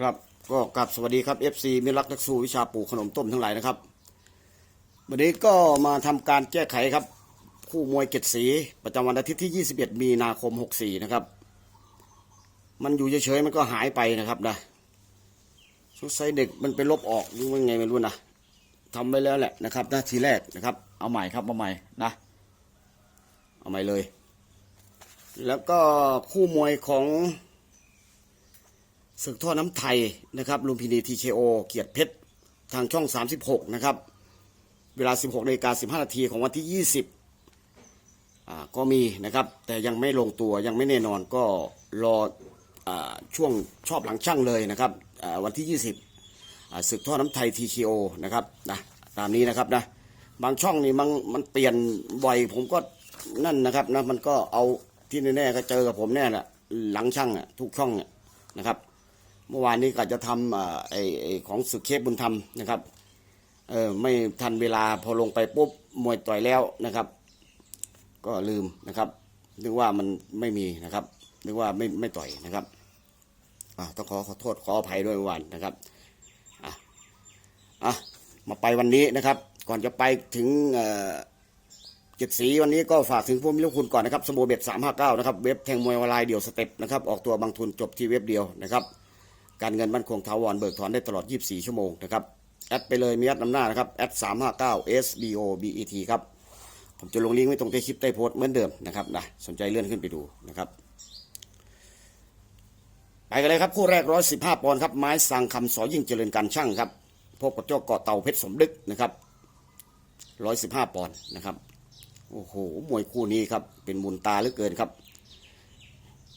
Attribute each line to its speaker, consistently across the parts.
Speaker 1: ครับก็กลับสวัสดีครับ FC มิรักนักสู้วิชาปลูกขนมต้มทั้งหลายนะครับ วันนี้ก็มาทำการแก้ไขครับ คู่มวยเกตสี ประจำวันอาทิตย์ที่ 21 มีนาคม 64 นะครับ มันอยู่เฉยๆมันก็หายไปนะครับนะสงสัยเด็กมันไปลบออกหรือว่าไงไม่รู้นะทำไปแล้วแหละนะครับนะทีแรกนะครับ เอาใหม่ครับเอาใหม่นะเอาใหม่เลย แล้วก็คู่มวยของ ศึกท่อน้ำไทยนะครับลุมพินีทีเคโอเกียรติเพชร ทางช่อง 36 นะครับ เวลา 16นาฬิกา15 นาทีของวันที่ 20อ่าก็มีนะครับ แต่ยังไม่ลงตัวยังไม่แน่นอนก็รออาช่วงชอบหลังช่างเลยนะครับอ่าวันที่ 20อ่าศึกท่อน้ำไทย TKO นะครับนะตามนี้นะครับนะบางช่องนี่มันมันเปลี่ยนบ่อยผมก็นั่นนะครับนะมันก็เอาที่แน่ๆก็เจอกับผมแน่แหละหลังช่างอะทุกช่องเนี่ยนะครับ เมื่อวานนี้ก็จะทำไอ้ไอ้ของสุเคปบุญธรรมนะครับเออไม่ทันเวลาพอลงไปปุ๊บมวยต่อยแล้วนะครับ ก็ลืมนะครับ นึกว่ามันไม่มีนะครับ นึกว่าไม่ไม่ต่อยนะครับอ่าต้องขอขอโทษขออภัยด้วยวานนะครับอะอะมาไปวันนี้นะครับ ก่อนจะไปถึงเอ่อเจ็ดสีวันนี้ก็ฝากถึงผู้มีลูกคุณก่อนนะครับสโมเบ็ดสามห้าเก้านะครับ เว็บแทงมวยออนไลน์เดี่ยวสเต็ปนะครับ ออกตัวบางทุนจบที่เว็บเดียวนะครับ การเงินมั่นคงถาวรเบิกถอนได้ตลอด 24 ชั่วโมงนะครับ แอดไปเลยมีแอดนำหน้านะครับแอด359 SBOBET ครับ ผมจะลงลิงก์ไว้ตรงใต้คลิปใต้โพสต์เหมือนเดิมนะครับนะสนใจเลื่อนขึ้นไปดูนะครับไปกันเลยครับ คู่แรก 115 ปอนด์ครับ ไม้สังคำสอยิ่งเจริญการช่างครับ พบกับเจ้าเกาะเต่าเพชรสมดึกนะครับ 115 ปอนด์นะครับ โอ้โห มวยคู่นี้ครับ เป็นมูลตาเหลือเกินครับ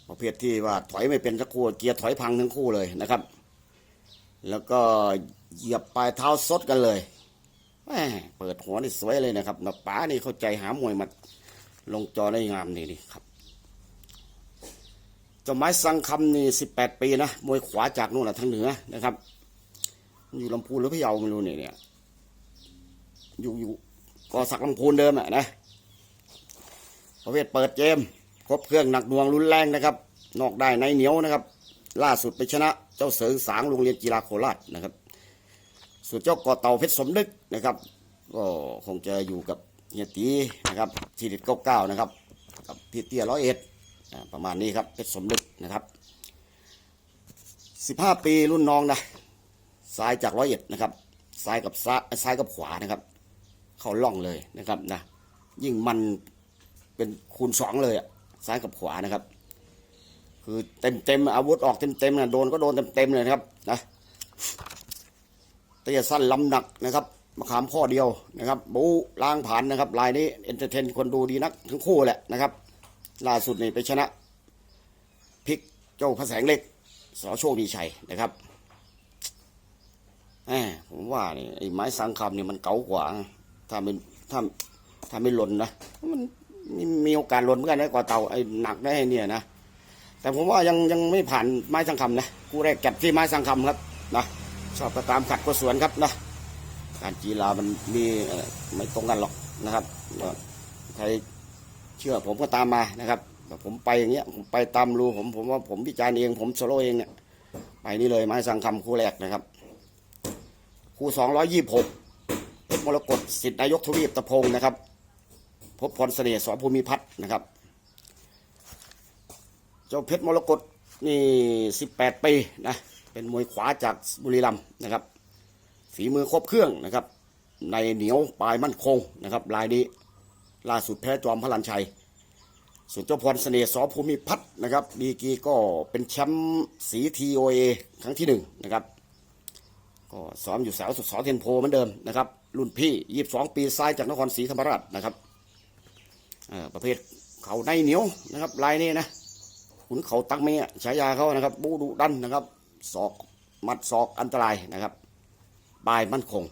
Speaker 1: ประเภทที่ว่าถอยไม่เป็นสักคู่เกียร์ถอยพังทั้งคู่เลยนะครับ แล้วก็เหยียบปลายเท้าซดกันเลยแหมเปิดหัวนี่สวยเลยนะครับนะป๋านี่เข้าใจหามวยมาลงจอได้งามนี่นี่ครับเจ้าไม้สังคำนี่สิบแปดปีนะมวยขวาจากนู่นแหละทางเหนือนะครับ อยู่ลำพูนหรือพะเยาไม่รู้เนี่ยเนี่ยอยู่อยู่กอสักลำพูนเดิมอะนะประเภทเปิดเกม ครบเครื่องหนักหน่วงรุนแรงนะครับ นอกได้ในเหนียวนะครับ ล่าสุดไปชนะเจ้าเสริงสางโรงเรียนกีฬาโคราชนะครับส่วนเจ้าก่อเต่าเพชรสมนึกนะครับ ก็คงจะอยู่กับเฮียตีนะครับทีเด็ดเก้าเก้านะครับกับพี่เตี้ยร้อยเอ็ดประมาณนี้ครับเพชรสมนึกนะครับสิบห้าปีรุ่นน้องนะซ้ายจากร้อยเอ็ดนะครับซ้ายกับซ้ายซ้ายกับขวานะครับ เข้าล่องเลยนะครับนะยิ่งมันเป็นคูณสองเลยอะ ซ้ายกับขวานะครับ คือเต็มเต็มอาวุธออกเต็มเต็มนะโดนก็โดนเต็มเต็มเลยนะครับนะเตี้ยสั้นลำหนักนะครับมะขามข้อเดียวนะครับบูล้างผ่านนะครับลายนี้เอนเตอร์เทนคนดูดีนักทั้งคู่แหละนะครับ ล่าสุดนี่ไปชนะพลิกเจ้าพระแสงเล็กสอโชคดีชัยนะครับแหมผมว่านี่ไอ้ไม้สังคำเนี่ยมันเก๋ากว่า ถ้าไม่ถ้าถ้าไม่หล่นนะมัน มีมีโอกาสหล่นเหมือนกันนะกว่าเต่าไอ้หนักได้เนี่ยนะแต่ผมว่ายังยังไม่ผ่านไม้สังคำนะคู่แรกจับที่ไม้สังคำครับนะชอบก็ตามขัดก็สวนครับนะการกีฬามันมีไม่ตรงกันหรอกนะครับใครเชื่อผมก็ตามมานะครับแต่ผมไปอย่างเงี้ยผมไปตามรูผมผมว่าผมวิจารณ์เองผมโซโล่เองเนี่ยไปนี่เลยไม้สังคำคู่แรกนะครับ คู่สองร้อยยี่สิบหกเพชรมรกตสิทธินายกทวีปตะพงนะครับ พบพรเสน่ห์สอภูมิพัฒน์นะครับ เจ้าเพชรมรกตนี่สิบแปดปีนะเป็นมวยขวาจากบุรีรัมย์นะครับ ฝีมือครบเครื่องนะครับ ในเหนียวปลายมั่นคงนะครับรายนี้ล่าสุดแพ้จอมพลันชัยส่วนเจ้าพรเสน่ห์สอภูมิพัฒน์นะครับดีกีก็เป็นแชมป์สีทีโอเอครั้งที่หนึ่งนะครับ ก็ซ้อมอยู่แสาวสุดสอเทนโพเหมือนเดิมนะครับ รุ่นพี่ยี่สิบสองปีซ้ายจากนครศรีธรรมราชนะครับ ประเภทเขาในเหนียวนะครับลายนี้นะขุนเขาตักเมียฉายาเขานะครับ บูดุดันนะครับศอกมัดศอกอันตรายนะครับบายมั่นคง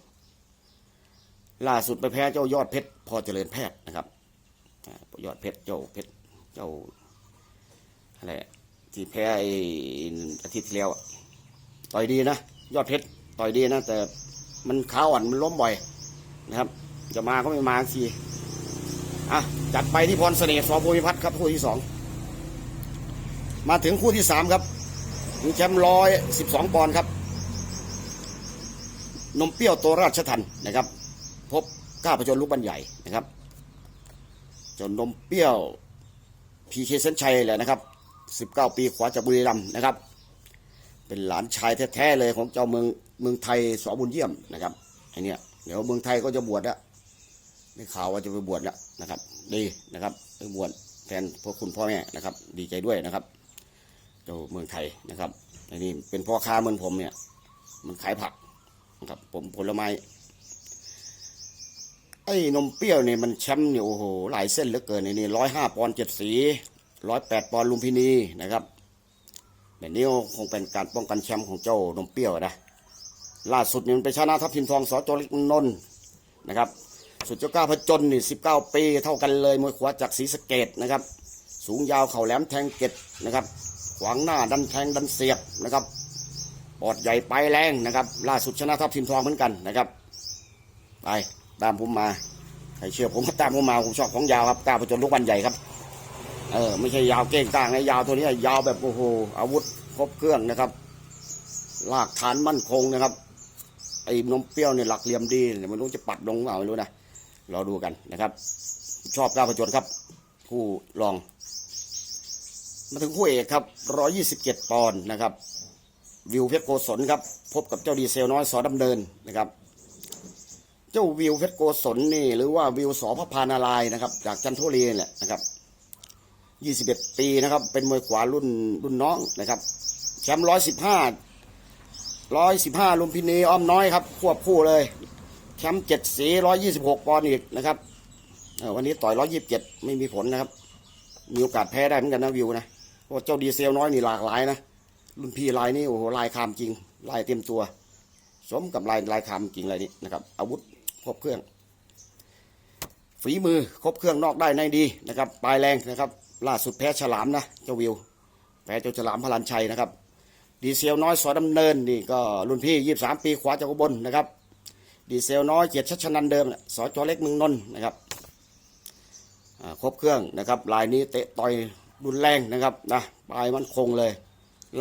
Speaker 1: ล่าสุดไปแพ้เจ้ายอดเพชรพอเจริญแพทย์นะครับยอดเพชรเจ้าเพชรเจ้าอะไรที่แพ้ไออาทิตย์ที่แล้วต่อยดีนะยอดเพชรต่อยดีนะ แต่มันขาอ่อนมันล้มบ่อยนะครับ จะมาก็ไม่มาสิ อะจัดไปที่พรเสน่ห์สอภูมิพัฒน์ครับคู่ที่สองมาถึงคู่ที่สามครับถึงแชมป์ร้อยสิบสองปอนด์ครับ นมเปรี้ยวตัวราชทันนะครับ พบก้าประจนลูกบันใหญ่นะครับ จนนมเปรี้ยวพีเคเซนชัยแหละนะครับ19ปีขวาจากบุรีรัมย์นะครับ เป็นหลานชายแท้ๆเลยของเจ้าเมืองเมืองไทยสอบุญเยี่ยมนะครับไอเนี้ยเดี๋ยวเมืองไทยก็จะบวชแล้ว ได้ข่าวว่าจะไปบวชแล้วนะครับ ดีนะครับไปบวชแทนพวกคุณพ่อแม่นะครับ ดีใจด้วยนะครับเจ้าเมืองไทยนะครับอันนี้เป็นพ่อค้าเหมือนผมเนี่ย มันขายผักนะครับ ผมผลไม้ไอ้นมเปรี้ยวเนี่ยมันแชมป์เนี่ยโอ้โหหลายเส้นเหลือเกินในนี่ร้อยห้าปอนเจ็ดสีร้อยแปดปอนลุมพินีนะครับแบบนี้คงเป็นการป้องกันแชมป์ของเจ้านมเปรี้ยวนะล่าสุดนี่มันไปชนะทัพทิมทองสจเล็กนน์นะครับ สุดเจ้าก้าพจนนี่สิบเก้าปีเท่ากันเลยมวยขวาจากศรีสะเกดนะครับ สูงยาวเข่าแหลมแทงเก็ดนะครับ ขวางหน้าดันแทงดันเสียบนะครับปอดใหญ่ไปแรงนะครับ ล่าสุดชนะทัพทิมทองเหมือนกันนะครับไปตามผมมาใครเชื่อผมก็ตามผมมาผมชอบของยาวครับกล้าผจญลูกบันใหญ่ครับเออไม่ใช่ยาวเก้งก้างนะยาวตัวนี้ยาวแบบโอ้โหอาวุธครบเครื่องนะครับลากฐานมั่นคงนะครับไอ้นมเปรี้ยวเนี่ยหลักเหลี่ยมดีเนี่ยไม่รู้จะปัดลงเปล่าไม่รู้นะ รอดูกันนะครับ ชอบกล้าผจญครับผู้รอง มาถึงคู่เอกครับ127ปอนด์นะครับ วิวเพชรโกศลครับ พบกับเจ้าดีเซลน้อยสอดำเนินนะครับ เจ้าวิวเพชรโกศลนี่ หรือว่าวิวสอพระพานารายนะครับ จากจันทบุรีแหละนะครับ21ปีนะครับ เป็นมวยขวารุ่นรุ่นน้องนะครับแชมป์115 115ลุมพินีอ้อมน้อยครับ ควบคู่เลย แชมป์เจ็ดสี126ปอนด์อีกนะครับวันนี้ต่อย127ไม่มีผลนะครับ มีโอกาสแพ้ได้เหมือนกันนะวิวนะเพราะเจ้าดีเซลน้อยนี่หลากหลายนะรุ่นพี่ลายนี่โอ้โหลายคามจริง ลายเต็มตัว สมกับลายลายคามจริงเลยนี่นะครับ อาวุธครบเครื่อง ฝีมือครบเครื่องนอกได้ในดีนะครับปลายแรงนะครับ ล่าสุดแพ้ฉลามนะเจ้าวิวแพ้เจ้าฉลามพลันชัยนะครับ ดีเซลน้อยสอดำเนินนี่ก็รุ่นพี่ยี่สามปีขวาจากอุบลนะครับ ดีเซลน้อยเกียรติชัชนันเดิมสอจอเล็กมืองนนนะครับครบเครื่องนะครับลายนี้เตะต่อยรุนแรงนะครับนะปลายมันคงเลย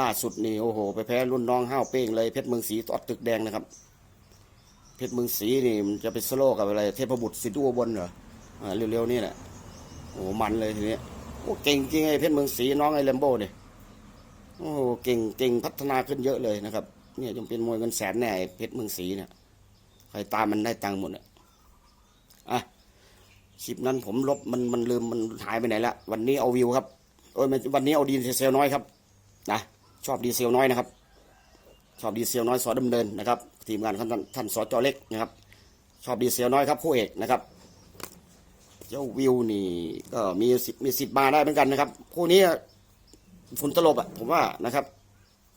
Speaker 1: ล่าสุดนี่โอ้โห ไปแพ้รุ่นน้องห้าวเป้งเลยเพชรเมืองศรีตอดตึกแดงนะครับ เพชรเมืองศรีนี่มันจะไปสโลว์กับอะไร เทพบุตรสิทธิ์อุบลเหรออเร็วๆนี่แหละโอ้โหมันเลยทีนี้โอ้เก่งจริงไอ้เพชรเมืองศรีน้องไอ้เลมโบ้เนี่ยโอ้โหเก่งเก่งพัฒนาขึ้นเยอะเลยนะครับ เนี่ยยังเป็นมวยเงินแสนแน่เพชรเมืองศรีเนี่ย รตามมันได้ตังค์หมดเนี่ยอะคลิปนั้นผมลบมันมันลืมมันหายไปไหนละวันนี้เอาวิวครับโอ้ยวันนี้เอาดีเซลน้อยครับนะชอบดีเซลน้อยนะครับ ชอบดีเซลน้อยสอดำเนินนะครับ ทีมงานท่านท่านสอจอเล็กนะครับ ชอบดีเซลน้อยครับคู่เอกนะครับ เจ้าวิวนี่ก็มีสิทธิ์มีสิทธิ์มาได้เหมือนกันนะครับคู่นี้ฝุ่นตลบอะผมว่านะครับ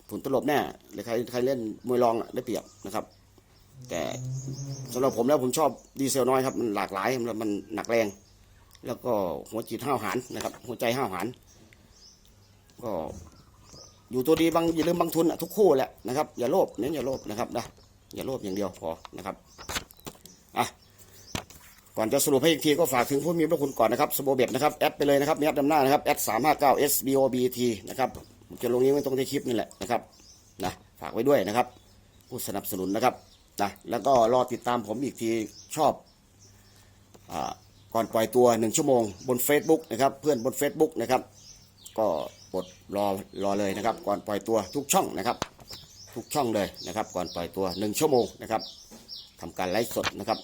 Speaker 1: ฝุ่นตลบแน่หรือใครใครเล่นมวยรองอะได้เปรียบนะครับ แต่สำหรับผมแล้วผมชอบดีเซลน้อยครับ มันหลากหลายมันมันหนักแรง แล้วก็หัวจิตห้าวหาญนะครับ หัวใจห้าวหาญก็อยู่ตัวดีบางอย่าลืมบางทุนทุกคู่แหละนะครับ อย่าโลภเน้นอย่าโลภนะครับนะอย่าโลภอย่างเดียวพอนะครับอะก่อนจะสรุปให้อีกทีก็ฝากถึงผู้มีพระคุณก่อนนะครับสโบเบ็ดนะครับแอดไปเลยนะครับมีแอดนำหน้านะครับแอดสามห้าเก้า S B O B T นะครับจะลงนี้ไว้ตรงในคลิปนี่แหละนะครับนะฝากไว้ด้วยนะครับ ผู้สนับสนุนนะครับ นะแล้วก็รอติดตามผมอีกทีชอบอก่อนปล่อยตัวหนึ่งชั่วโมงบน Facebook นะครับเพื่อนบน Facebook นะครับ ก็กดรอรอเลยนะครับ ก่อนปล่อยตัวทุกช่องนะครับ ทุกช่องเลยนะครับ ก่อนปล่อยตัวหนึ่งชั่วโมงนะครับทำการไลฟ์สดนะครับ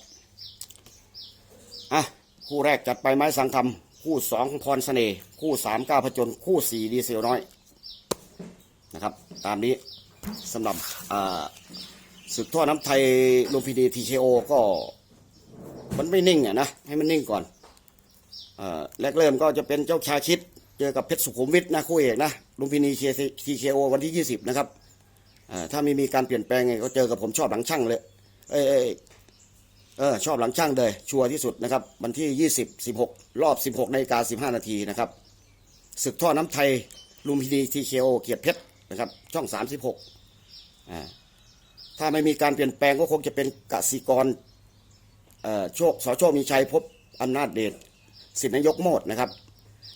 Speaker 1: อะคู่แรกจัดไปไม้สังทำคู่สองพรเสน่ห์คู่สามก้าวผจญคู่สี่ดีเซลน้อยนะครับ ตามนี้สำหรับอ่า ศึกท่อน้ำไทยลุมพินีทีเคโอก็มันไม่นิ่งอะนะ ให้มันนิ่งก่อนอแรกเริ่มก็จะเป็นเจ้าชาคิด เจอกับเพชรสุขุมวิทนะคู่เอกนะลุมพินีทีเคโอวันที่ 20 นะครับถ้าไม่มีการเปลี่ยนแปลงไงก็เจอกับผมชอบหลังช่างเลย เอเอเออชอบหลังช่างเลย ชัวร์ที่สุดนะครับ วันที่ 20 16 รอบ 16นาฬิกา15 นาทีนะครับศึกท่อน้ำไทยลุมพินีทีเคโอเกียรติเพชรนะครับ ช่อง 36อ่า ถ้าไม่มีการเปลี่ยนแปลงก็คงจะเป็นกสิกรโชคสอโชคมีชัยพบอำนาจเดชสิทธินายกโมดนะครับ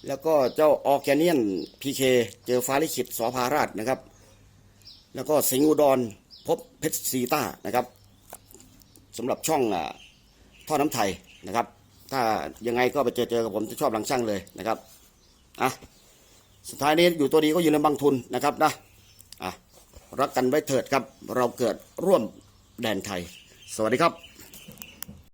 Speaker 1: แล้วก็เจ้าออร์แกเนียนพีเคเจอฟ้าริขิตสอภาราชนะครับ แล้วก็สิงห์อุดรพบเพชรซีต้านะครับสำหรับช่องอท่อน้ำไทยนะครับ ถ้ายังไงก็ไปเจอเจอกับผมจะชอบหลังช่างเลยนะครับอะสุดท้ายนี้อยู่ตัวดีก็อยู่ในบางทุนนะครับนะอะ รักกันไว้เถิดครับ เราเกิดร่วมแดนไทย สวัสดีครับ